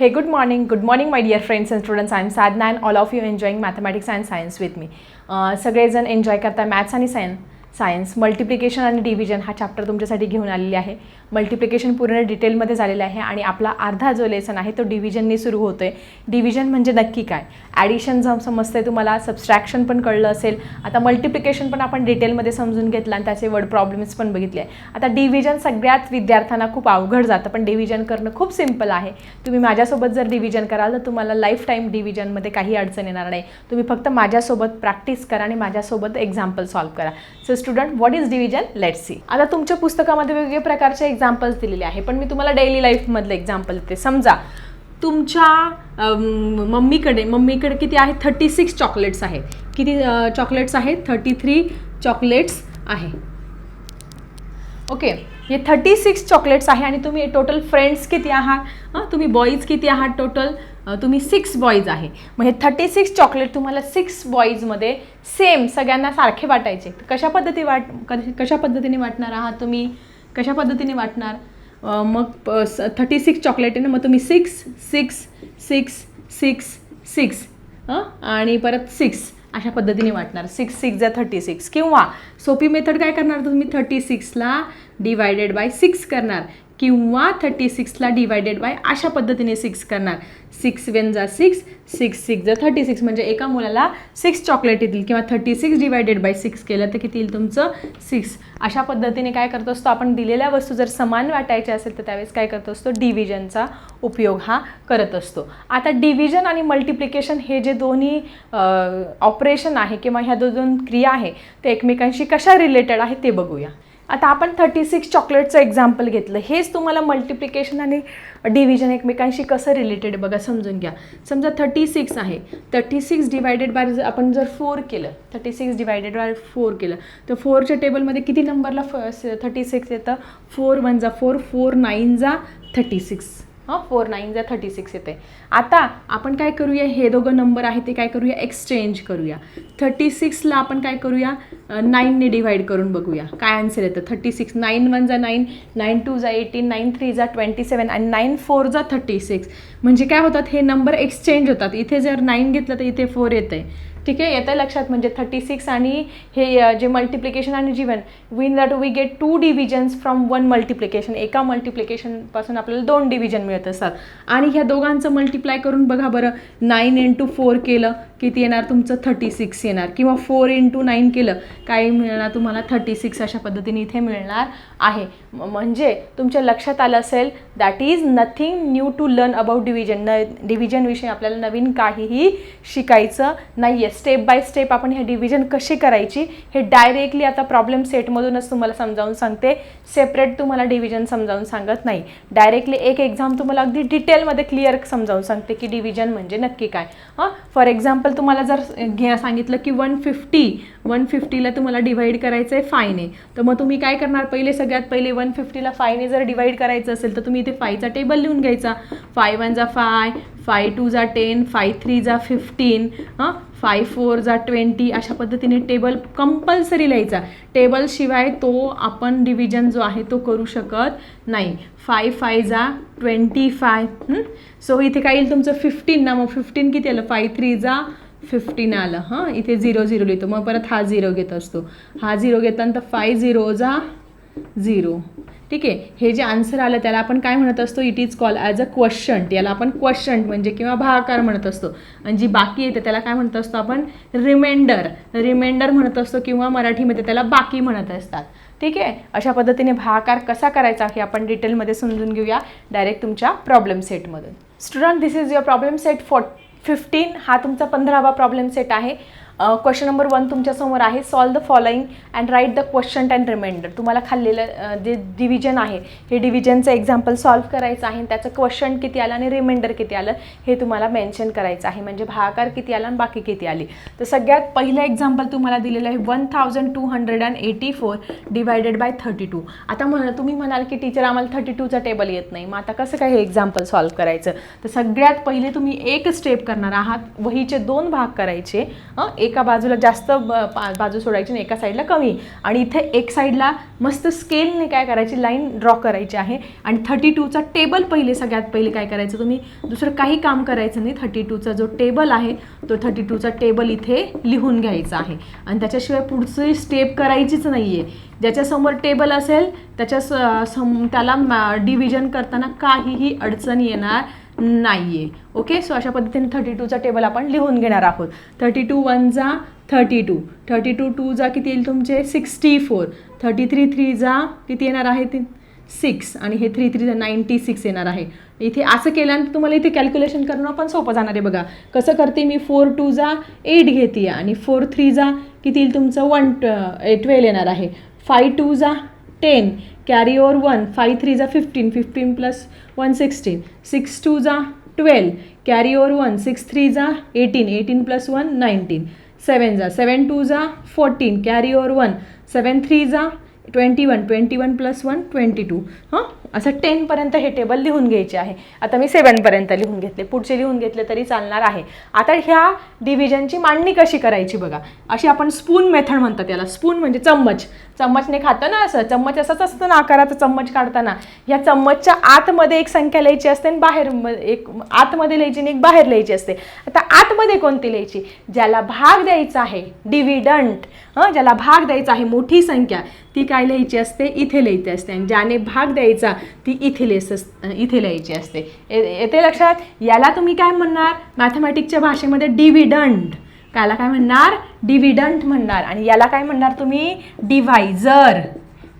Hey, good morning. Good morning, my dear friends and students. I'm Sadna and all of you enjoying mathematics and science with me. अं, सगळेजण enjoy करता maths आणि science science multiplication आणि division हा chapter तुमच्यासाठी घेऊन आलेली आहे. Multiplication पूर्ण डिटेलमध्ये झालेलं आहे आणि आपला अर्धा जो लेसन आहे तो डिव्हिजनने सुरू होतो आहे डिव्हिजन म्हणजे नक्की काय? ॲडिशन जम समजते तुम्हाला सबस्ट्रॅक्शन पण कळलं असेल. आता मल्टिप्लिकेशन पण आपण डिटेलमध्ये समजून घेतलं आणि त्याचे वर्ड प्रॉब्लेम्स पण बघितले. आता डिव्हिजन सगळ्याच विद्यार्थ्यांना खूप अवघड जातं पण डिव्हिजन करणं खूप सिंपल आहे. तुम्ही माझ्यासोबत जर डिव्हिजन कराल तर तुम्हाला लाईफ टाईम डिव्हिजनमध्ये काही अडचण येणार नाही. तुम्ही फक्त माझ्यासोबत प्रॅक्टिस करा आणि माझ्यासोबत एक्झाम्पल सॉल्व करा. So student what is division let see आता तुमच्या पुस्तकामध्ये वेगवेगळ्या प्रकारचे एक्झाम्पल्स दिलेले आहे पण मी तुम्हाला डेली लाईफमधलं एक्झाम्पल देते. समजा तुमच्या मम्मीकडे मम्मीकडे किती आहे? थर्टी सिक्स चॉकलेट्स आहेत किती चॉकलेट्स आहेत थर्टी थ्री चॉकलेट्स आहे. ओके हे थर्टी सिक्स चॉकलेट्स आहे आणि तुम्ही टोटल फ्रेंड्स किती आहात? तुम्ही बॉईज किती आहात टोटल तुम्ही सिक्स बॉईज आहे. मग हे थर्टी सिक्स चॉकलेट तुम्हाला सिक्स बॉईजमध्ये सेम सगळ्यांना सारखे वाटायचे. कशा पद्धती वाट कशा पद्धतीने वाटणार आहात तुम्ही? कशा पद्धतीने वाटणार? मग थर्टी सिक्स चॉकलेट आहे ना मग तुम्ही six six six six six आणि परत सिक्स अशा पद्धतीने वाटणार. सिक्स सिक्स जा थर्टी सिक्स किंवा सोपी मेथड काय करणार तुम्ही? थर्टी सिक्सला डिवायडेड बाय सिक्स करणार. किंवा थर्टी सिक्सला डिवायडेड बाय अशा पद्धतीने सिक्स करणार. सिक्स वेन जा सिक्स सिक्स सिक्स जा थर्टी सिक्स म्हणजे एका मुलाला सिक्स चॉकलेट येतील किंवा thirty six divided by six केलं तर किती येईल तुमचं? सिक्स अशा पद्धतीने काय करत असतो? आपण दिलेल्या वस्तू जर समान वाटायच्या असेल तर त्यावेळेस काय करत असतो? डिव्हिजनचा उपयोग हा करत असतो. आता डिव्हिजन आणि मल्टिप्लिकेशन हे जे दोन्ही ऑपरेशन आहे किंवा ह्या दो- दोन क्रिया आहे ते एकमेकांशी कशा रिलेटेड आहे ते बघूया. आता आपण थर्टी सिक्स चॉकलेटचं एक्झाम्पल घेतलं. हेच तुम्हाला मल्टिप्लिकेशन आणि डिव्हिजन एकमेकांशी कसं रिलेटेड बघा समजून घ्या. समजा थर्टी सिक्स आहे. थर्टी सिक्स डिवायडेड बाय जर आपण जर फोर केलं thirty six divided by four केलं तर फोरच्या टेबलमध्ये किती नंबरला फ थर्टी सिक्स येतं? फोर वन जा फोर फोर नाईन जा थर्टी सिक्स हां फोर नाईन जा थर्टी सिक्स येते आता आपण काय करूया? हे दोघं नंबर आहे ते काय करूया? एक्सचेंज करूया. थर्टी सिक्सला आपण काय करूया? नाईनने डिव्हाइड करून बघूया. काय आन्सर येतं? थर्टी सिक्स नाईन वन जा नाईन नाईन टू जा एटीन नाईन थ्री जा ट्वेंटी सेवन आणि नाईन फोर जा थर्टी सिक्स. म्हणजे काय होतात? हे नंबर एक्सचेंज होतात. इथे जर नाईन घेतलं तर इथे फोर येतं आहे ठीक आहे? येतं लक्षात. म्हणजे थर्टी सिक्स आणि हे जे मल्टिप्लिकेशन आणि जीवन win that we get two divisions from one multiplication एका मल्टिप्लिकेशनपासून आपल्याला दोन डिव्हिजन मिळत असतात. आणि ह्या दोघांचं मल्टिप्लाय करून बघा बरं. नाईन इंटू फोर केलं. किती येणार? तुमचं थर्टी सिक्स येणार. किंवा फोर इंटू नाईन केलं काही मिळणार तुम्हाला थर्टी सिक्स अशा पद्धतीने इथे मिळणार आहे. म्हणजे तुमच्या लक्षात आलं असेल that is nothing new to learn about division न डिव्हिजनविषयी आपल्याला नवीन काहीही शिकायचं नाही आहे स्टेप बाय स्टेप आपण हे डिव्हिजन कशी करायची हे डायरेक्टली आता प्रॉब्लेम सेटमधूनच तुम्हाला समजावून सांगते. सेपरेट तुम्हाला डिव्हिजन समजावून सांगत नाही. डायरेक्टली एक एक्झाम तुम्हाला अगदी डिटेलमध्ये क्लिअर समजावून सांगते की डिव्हिजन म्हणजे नक्की काय. हां? फॉर एक्झाम्पल तुम्हाला जर घ्या सांगितलं की वन फिफ्टी वन फिफ्टीला तुम्हाला डिवाईड करायचं आहे. फायने तर मग तुम्ही काय करणार? पहिले सगळ्यात पहिले वन फिफ्टीला फायने जर डिवाईड करायचं असेल तर तुम्ही इथे फायचा टेबल लिहून घ्यायचा. फाय वन जा फाय फाय टू जा टेन फाय थ्री जा फिफ्टीन हां? फाय फोर जा ट्वेंटी अशा पद्धतीने टेबल कंपल्सरी लिहायचा. टेबलशिवाय तो आपण डिव्हिजन जो आहे तो करू शकत नाही. फाय फाय जा ट्वेंटी फाय सो इथे काय येईल तुमचं? फिफ्टीन ना मग फिफ्टीन किती आलं? फाय थ्री जा फिफ्टीन आलं हां? इथे झिरो झिरो लिहितो. मग परत हा झिरो घेत असतो. हा झिरो घेतानंतर फाय झिरो जा झिरो ठीक आहे? हे जे आन्सर आलं त्याला आपण काय म्हणत असतो? It is call as a question याला आपण क्वेश्चन म्हणजे किंवा भाकार म्हणत असतो. आणि जी बाकी येते त्याला काय म्हणत असतो आपण? रिमेंडर रिमेंडर म्हणत असतो किंवा मराठीमध्ये त्याला बाकी म्हणत असतात. ठीक आहे? अशा पद्धतीने भाकार कसा करायचा हे आपण डिटेलमध्ये समजून घेऊया. डायरेक्ट तुमच्या problem सेटमधून student this is your problem set for fifteen हा तुमचा पंधरावा प्रॉब्लेम सेट आहे. क्वेश्चन नंबर वन तुमच्यासमोर आहे solve the following and write the question and reminder तुम्हाला खाल्लेलं जे डिव्हिजन आहे हे डिव्हिजनचं एक्झाम्पल सॉल्व करायचं आहे आणि त्याचं क्वेश्चन किती आलं आणि रिमाइंडर किती आलं हे तुम्हाला मेन्शन करायचं आहे. म्हणजे भागाकार किती आला आणि बाकी किती आली. तर सगळ्यात पहिलं एक्झाम्पल तुम्हाला दिलेलं आहे one thousand two hundred and eighty four divided by thirty two आता म्हणा तुम्ही म्हणाल की टीचर आम्हाला थर्टी टूचा टेबल येत नाही. मग आता कसं काय हे एक्झाम्पल सॉल्व करायचं? तर सगळ्यात पहिले तुम्ही एक स्टेप करणार आहात वहीचे दोन भाग करायचे एक एका बाजूला जास्त बाजू सोडायची आणि एका साईडला कमी. आणि इथे एक साईडला मस्त स्केलने काय करायची? लाईन ड्रॉ करायची आहे. आणि थर्टी टूचा टेबल पहिले सगळ्यात पहिले काय करायचं तुम्ही? दुसरं काही काम करायचं नाही. थर्टी टूचा जो टेबल आहे तो थर्टी टूचा टेबल इथे लिहून घ्यायचा आहे. आणि त्याच्याशिवाय पुढची स्टेप करायचीच नाही आहे ज्याच्यासमोर टेबल असेल त्याच्या स- सम त्याला डिव्हिजन करताना काहीही अडचण येणार नाही आहे ओके सो अशा पद्धतीने थर्टी टूचा टेबल आपण लिहून घेणार आहोत. थर्टी टू वन जा thirty two thirty two two जा किती येईल तुमचे? Sixty four thirty three three जा किती येणार आहे? ते सिक्स आणि हे थ्री थ्री नाईन्टी सिक्स येणार आहे. इथे असं केल्यानंतर तुम्हाला इथे कॅल्क्युलेशन करणं पण सोपं जाणार आहे बघा. कसं करते मी? फोर टू जा एट घेते आणि फोर थ्री जा किती येईल तुमचं? वन ट्वेल्व eh, येणार आहे. फाय टू जा ten carry over one five three जा fifteen fifteen plus one sixteen six two जा twelve carry over one six three जा eighteen eighteen plus one nineteen seven जा सेवन टू जा fourteen carry over one seven three जा twenty one twenty one plus one twenty two. हां? असं टेनपर्यंत हे table लिहून घ्यायचे आहे. आता मी सेवनपर्यंत लिहून घेतले. पुढचे लिहून घेतले तरी चालणार आहे. आता ह्या डिव्हिजनची मांडणी कशी करायची बघा. अशी आपण स्पून मेथड म्हणतात त्याला स्पून म्हणजे चम्मच. चम्मचने खातं ना असं. चम्मच असंच असतं ना आकाराचं चम्मच काढताना. या चम्मचच्या आतमध्ये एक संख्या लिहायची असते आणि बाहेर एक आतमध्ये लिहायची आणि एक बाहेर लिहायची असते. आता आतमध्ये कोणती लिहायची? ज्याला भाग द्यायचा आहे डिव्हिडंट हं? ज्याला भाग द्यायचा आहे मोठी संख्या. ती काय लिहायची असते? इथे लिहायची असते. आणि ज्याने भाग द्यायचा ती इथे लिहायची अस- इथे लिहायची असते. ये- येते लक्षात? याला तुम्ही काय म्हणणार? मॅथमॅटिकच्या भाषेमध्ये डिव्हिडंट कायला काय म्हणणार? डिव्हिडंट म्हणणार. आणि याला काय म्हणणार तुम्ही? डिव्हायझर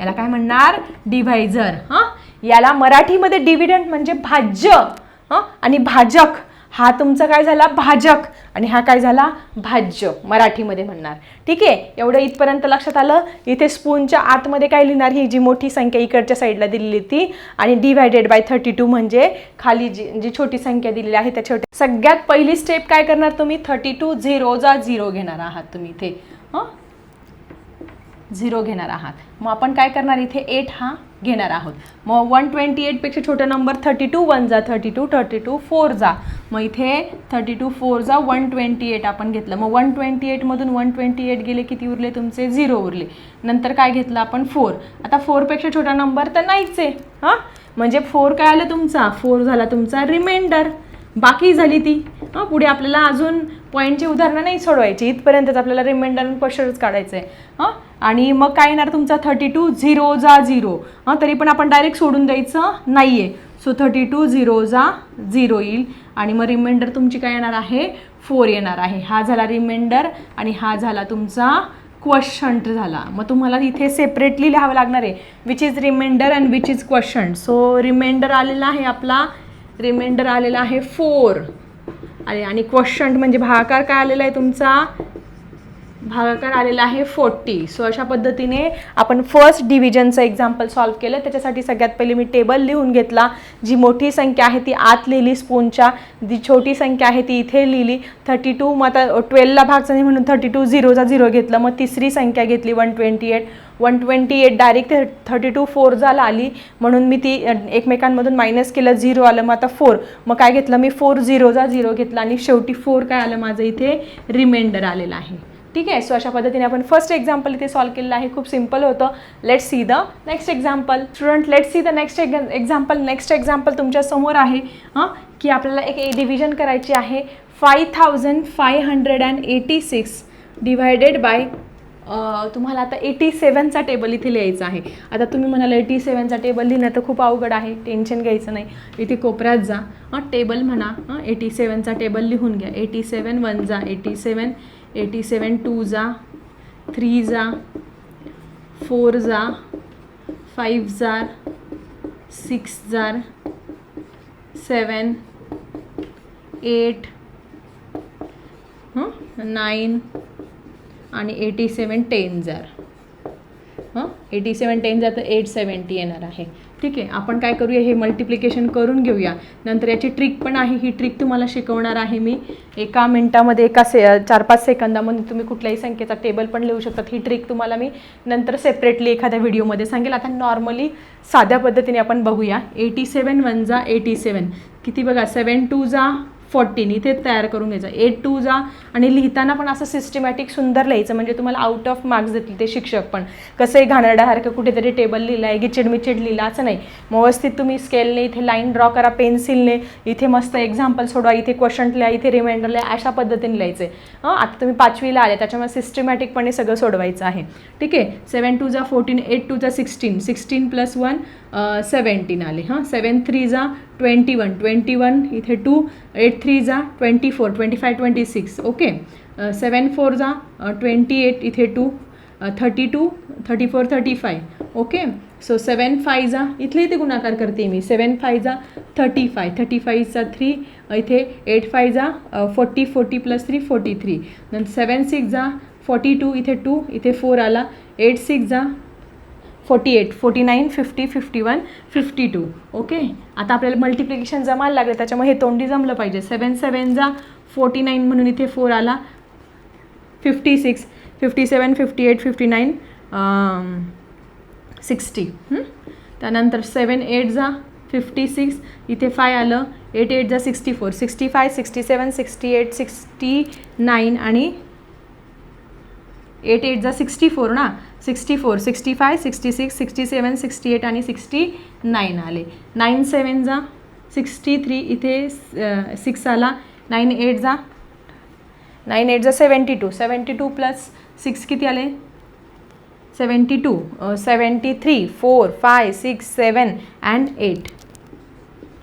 याला काय म्हणणार? डिव्हायझर हां? याला मराठीमध्ये डिव्हिडंट म्हणजे भाज्य. हां? आणि भाजक. हा तुमचा काय झाला? भाजक. आणि हा काय झाला? भाज्य. मराठीमध्ये म्हणणार. ठीक आहे? एवढं इथपर्यंत लक्षात आलं? इथे स्पूनच्या आतमध्ये काय लिहिणार? ही जी मोठी संख्या इकडच्या साईडला दिलेली ती. आणि डिव्हायडेड बाय थर्टी टू म्हणजे खाली जी जी छोटी संख्या दिलेली आहे त्या छोट्या सगळ्यात पहिली स्टेप काय करणार तुम्ही? थर्टी टू झिरोचा झिरो घेणार आहात तुम्ही इथे. हां? झिरो घेणार आहात. मग आपण काय करणार? इथे एट हा घेणार आहोत. मग वन ट्वेंटी एटपेक्षा छोटा नंबर थर्टी टू वन जा. Thirty two thirty two four जा. मग इथे थर्टी टू फोर जा. वन ट्वेंटी एट आपण घेतलं. मग वन ट्वेंटी एटमधून वन ट्वेंटी एट गेले किती उरले? तुमचे झिरो उरले. नंतर काय घेतलं आपण? फोर आता फोरपेक्षा छोटा नंबर तर नाहीच. आहे हां? म्हणजे फोर काय आलं तुमचा? फोर झाला तुमचा रिमाइंडर बाकी झाली ती. हां? पुढे आपल्याला अजून पॉईंटची उदाहरणं नाही सोडवायची. इथपर्यंतच आपल्याला रिमाइंडर क्वेश्चनच काढायचं. आहे हां? आणि मग काय येणार तुमचा? थर्टी टू झिरो जा झिरो हां तरी पण आपण डायरेक्ट सोडून द्यायचं नाही आहे सो थर्टी टू झिरो जा झिरो येईल. आणि मग रिमाइंडर तुमची काय येणार आहे? फोर येणार आहे. हा झाला रिमाइंडर आणि हा झाला तुमचा क्वेश्चंट झाला. मग तुम्हाला इथे सेपरेटली लिहावं लागणार आहे which is reminder and which is question so reminder आलेला आहे आपला. रिमाइंडर आलेला आहे फोर आणि आणि क्वेश्चन म्हणजे भागाकार काय आलेला आहे तुमचा? भागाकार आलेला आहे फोर्टी. सो अशा पद्धतीने आपण फर्स्ट डिव्हिजनचं एक्झाम्पल सॉल्व केलं. त्याच्यासाठी सगळ्यात पहिले मी टेबल लिहून घेतला. जी मोठी संख्या आहे ती आत लिहिली स्पूनच्या जी छोटी संख्या आहे ती इथे लिहिली. थर्टी टू मग आता ट्वेल्वला भागचं नाही म्हणून थर्टी टू झिरोचा झिरो घेतलं. मग तिसरी संख्या घेतली one twenty eight one twenty eight direct thirty two four झाला आली. म्हणून मी ती एकमेकांमधून मायनस केलं झिरो आलं. मग आता फोर मग काय घेतलं? मी फोर झिरोचा झिरो घेतला. आणि शेवटी फोर काय आलं? माझं इथे रिमाइंडर आलेलं आहे. ठीक आहे? सो अशा पद्धतीने आपण फर्स्ट एक्झाम्पल इथे सॉल्व केलेलं आहे. खूप सिंपल होतं. Let see the next example student let see the next example next example तुमच्यासमोर आहे हां? की आपल्याला एक ए डिव्हिजन करायची आहे. Five thousand five hundred and eighty six divided by तुम्हाला आता एटी सेवनचा टेबल इथे लिहायचा आहे. आता तुम्ही म्हणाल एटी सेवनचा टेबल लिहिणं तर खूप अवघड आहे. टेन्शन घ्यायचं नाही. इथे कोपऱ्यात जा. हां टेबल म्हणा. हां एटी सेवनचा टेबल लिहून घ्या. एटी सेवन वन जा. Eighty seven eighty seven two जा थ्री जा फोर जा फाईव्ह जार सिक्स जार सेवन एट नाईन आणि एटी सेवन टेन जार हां? एटी सेवन टेन जार तर एट सेवन्टी येणार आहे. ठीक आहे आपण काय करूया हे मल्टिप्लिकेशन करून घेऊया. नंतर याची ट्रिक पण आहे ही ट्रिक तुम्हाला शिकवणार आहे मी. एका मिनटामध्ये एका से चार पाच सेकंदामध्ये तुम्ही कुठल्याही संख्येचा टेबल पण लिहू शकतात. ही ट्रिक तुम्हाला मी नंतर सेपरेटली एखाद्या व्हिडिओमध्ये सांगेल. आता नॉर्मली साध्या पद्धतीने आपण बघूया. एटी सेवन वन जा एटी सेवन किती बघा सेवन टू जा फोर्टीन इथे तयार करून घ्यायचं. एट टू जा आणि लिहिताना पण असं सिस्टमॅटिक सुंदर लिहायचं म्हणजे तुम्हाला आउट ऑफ मार्क्स देतील ते शिक्षक पण. कसंही घाणरड्यासारखं कुठेतरी टेबल लिहिलं आहे गिचिडमिचिड लिहिलं असं नाही. व्यवस्थित तुम्ही स्केलने इथे लाईन ड्रॉ करा पेन्सिलने इथे मस्त एक्झाम्पल सोडवा इथे क्वेश्चन लिहा इथे रिमाइंडर लिहा अशा पद्धतीने लिहायचं. आहे हां आता तुम्ही पाचवीला आले त्याच्यामुळे सिस्टमॅटिकपणे सगळं सोडवायचं आहे. ठीक आहे? सेवन टू जा फोर्टीन एट टू जा sixteen sixteen plus one seventeen आले. हां सेवन थ्री जा ट्वेंटी वन ट्वेंटी वन इथे टू एट थ्री जा twenty four twenty five twenty six okay seven four जा ट्वेंटी एट इथे two thirty two thirty four thirty five okay so seven five जा इथले इथे गुणाकार करते मी. सेवन फाय जा थर्टी फाय थर्टी फायचा थ्री इथे एट फाय जा forty forty plus three forty three नंतर सेवन सिक्स जा फोर्टी टू इथे टू इथे फोर आला. एट सिक्स जा forty eight forty nine fifty fifty one fifty two okay आता आपल्याला मल्टिप्लिकेशन जमायला लागलं त्याच्यामुळे हे तोंडी जमलं पाहिजे. सेवन सेवन जा फोर्टी नाईन म्हणून इथे फोर आला. Fifty six fifty seven fifty eight fifty nine sixty त्यानंतर सेवन एट जा फिफ्टी सिक्स इथे फाय आलं. एट एट जा sixty four sixty five sixty seven sixty eight sixty nine आणि एट एट जा सिक्स्टी फोर ना? Sixty four sixty five sixty six sixty seven sixty eight आणि sixty nine आले. Nine seven जा sixty three इथे six आला nine eight जा. Nine eight जा seventy two seventy two plus six किती आले? Seventy two seventy three four five six seven and eight.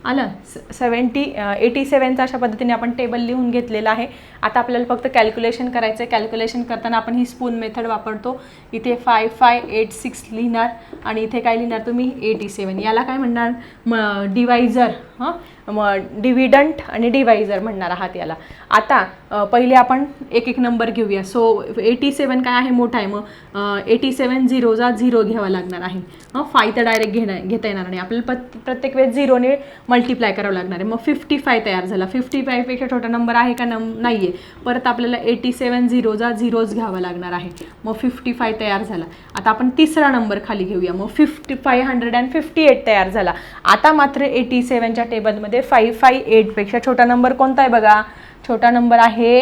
आलं? सेवन्टी एटी सेवनचा अशा पद्धतीने आपण टेबल लिहून घेतलेला आहे. आता आपल्याला फक्त कॅल्क्युलेशन करायचं आहे कॅल्क्युलेशन करताना आपण ही स्पून मेथड वापरतो. इथे फाय फाय एट सिक्स लिहिणार. आणि इथे काय लिहिणार तुम्ही? एटी सेवन याला काय म्हणणार? म डिवायझर हां? मग डिव्हिडंट आणि डिवायझर म्हणणार आहात याला. आता पहिले आपण एक एक नंबर घेऊया. सो एटी सेवन काय आहे? मोठा आहे. मग एटी सेवन झिरोचा झिरो घ्यावा लागणार आहे. मग फाय तर डायरेक्ट घेणार घेता येणार नाही. आपल्याला प्रत प्रत्येक वेळेस झिरोने मल्टिप्लाय करावं लागणार आहे. मग फिफ्टी फाय तयार झाला. फिफ्टी फायपेक्षा छोटा नंबर आहे का? नम नाही आहे परत आपल्याला एटी सेवन झिरोचा झिरोज घ्यावा लागणार आहे. मग फिफ्टी फाय तयार झाला. आता आपण तिसरा नंबर खाली घेऊया. मग fifty five hundred and fifty eight तयार झाला. आता मात्र एटी सेवनच्या टेबलमध्ये फाईव्ह फाईव्ह एटपेक्षा छोटा नंबर कोणता आहे बघा? छोटा नंबर आहे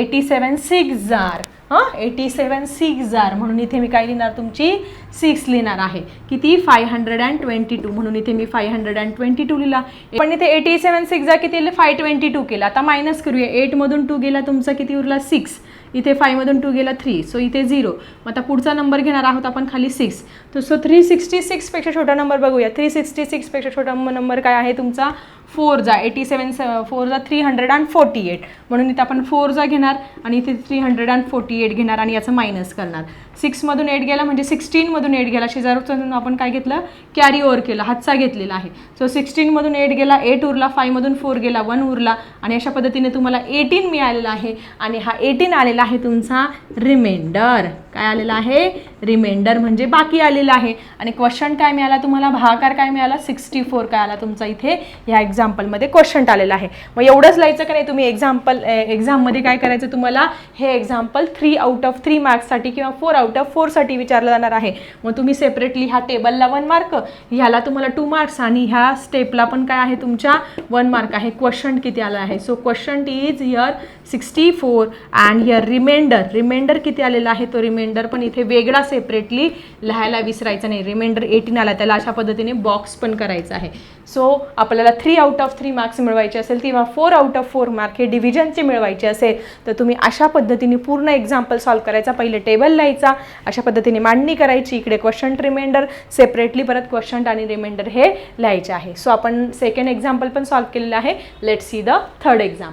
एटी सेवन सिक्स जार हां? एटी सेवन सिक्स जार म्हणून इथे मी काय लिहिणार? तुमची सिक्स लिहिणार आहे. किती? Five hundred and twenty two म्हणून इथे मी five hundred and twenty two लिहिला. पण इथे एटी सेवन सिक्स जार किती फाय ट्वेंटी टू केला. आता मायनस करूया. एटमधून टू गेला. तुमचा किती उरला? सिक्स इथे फायमधून टू गेला थ्री सो इथे झिरो मग आता पुढचा नंबर घेणार आहोत आपण खाली सिक्स तर सो थ्री सिक्स्टी सिक्सपेक्षा छोटा नंबर बघूया. थ्री सिक्स्टी सिक्सपेक्षा छोटा नंबर काय आहे तुमचा? फोर जा एटी सेवन फोर जा three hundred and forty eight म्हणून इथे आपण फोर जा घेणार आणि इथे three hundred and forty eight घेणार आणि याचं मायनस करणार. सिक्समधून एट गेला म्हणजे सिक्स्टीनमधून एट गेला. शेजारचं आपण काय घेतलं? कॅरी ओव्हर केला. हातचा घेतलेला आहे. सो सिक्स्टीनमधून एट गेला. एट उरला. फायमधून फोर गेला. वन उरला. आणि अशा पद्धतीने तुम्हाला एटीन मिळालेला आहे. आणि हा एटीन आलेला आहे तुमचा रिमाइंडर काय आलेला आहे? रिमेंडर म्हणजे बाकी आलेला आहे. आणि क्वेश्चन काय मिळाला तुम्हाला? भाकार काय मिळाला? सिक्स्टी फोर काय आला तुमचा इथे? ह्या एक्झाम्पलमध्ये क्वेश्चन आलेला आहे. मग एवढंच लिहायचं का नाही? तुम्ही एक्झाम्पल एक्झाममध्ये काय करायचं तुम्हाला? हे example three out of three मार्क्ससाठी किंवा फोर आउट ऑफ फोरसाठी विचारलं जाणार आहे. मग तुम्ही सेपरेटली ह्या टेबलला वन मार्क ह्याला तुम्हाला टू मार्क्स आणि ह्या स्टेपला पण काय आहे तुमच्या? वन मार्क आहे. क्वेश्चन किती आला आहे? So question is here sixty four and here remainder remainder किती आलेला आहे? तो रिमेंडर पण इथे वेगळा सेपरेटली लिहायला विसरायचा नाही. रिमेंडर एटीन आला. त्याला अशा पद्धतीने बॉक्स पण करायचा आहे. सो आपल्याला three out of three marks मिळवायचे असेल किंवा four out of four mark हे डिव्हिजनचे मिळवायचे असेल तर तुम्ही अशा पद्धतीने पूर्ण एक्झाम्पल सॉल्व करायचा. पहिले टेबल लिहायचा. अशा पद्धतीने मांडणी करायची. इकडे क्वेश्चन रिमेंडर सेपरेटली परत क्वेश्चन आणि रिमेंडर हे लिहायचे आहे. सो आपण सेकंड एक्झाम्पल पण सॉल्व केलेलं आहे. Let see the third example